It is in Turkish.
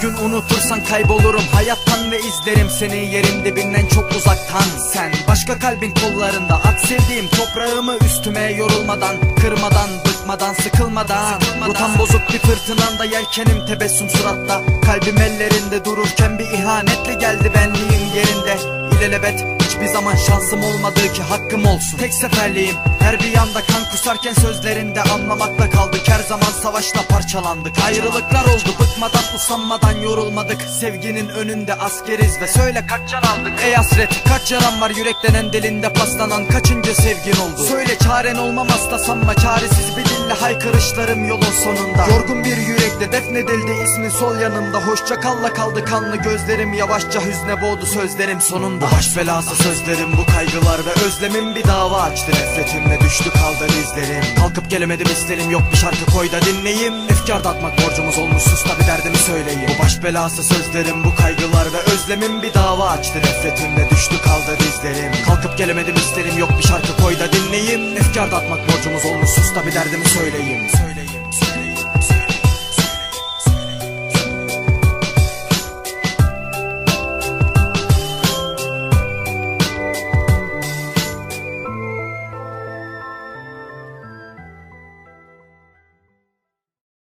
gün unutursan kaybolurum. Hayattan ve izlerim seni yerin dibinden çok uzaktan. Sen başka kalbin kollarında at sevdiğim toprağımı üstüme yorulmadan Kırmadan, bıkmadan, sıkılmadan. Rotam bozuk bir fırtınanda yelkenim tebessüm suratta. Kalbim ellerinde dururken bir ihanetle geldi benliğim yerinde. İlelebet hiçbir zaman şansım olmadı ki hakkım olsun. Tek seferliğim her bir yanda kan kusarken sözlerinde anlamakla kaldık. Her zaman savaşla parçalandık. Ayrılıklar oldu bıkmadan usanmadan yorulmadık. Sevginin önünde askeriz ve söyle kaç can aldık. Ey hasret kaç yaran var yürek denen dilinde paslanan. Kaçıncı sevgin oldu? Söyle çaren olmam hasta sanma. Çaresiz bir dille haykırışlarım yolun sonunda. Yorgun bir yürekle defnedildi ismin sol yanımda. Hoşça kalla kaldı kanlı gözlerim. Yavaşça hüzne boğdu sözlerim sonunda. Baş belası sözlerim bu kaygılar ve özlemim bir dava açtı Nefretimle düştü kaldı izlerim Kalkıp gelemedim isterim yok bir şarkı koy da dinleyeyim. Efkar dağıtmak borcumuz olmuş sus da bir derdimi söyleyeyim. Bu baş belası sözlerim bu kaygılar ve özlemim bir dava açtı. Nefretimle düştü kaldı izlerim Kalkıp gelemedim isterim yok bir şarkı koy da dinleyeyim. Efkar dağıtmak borcumuz olmuş sus da bir derdimi Söyleyeyim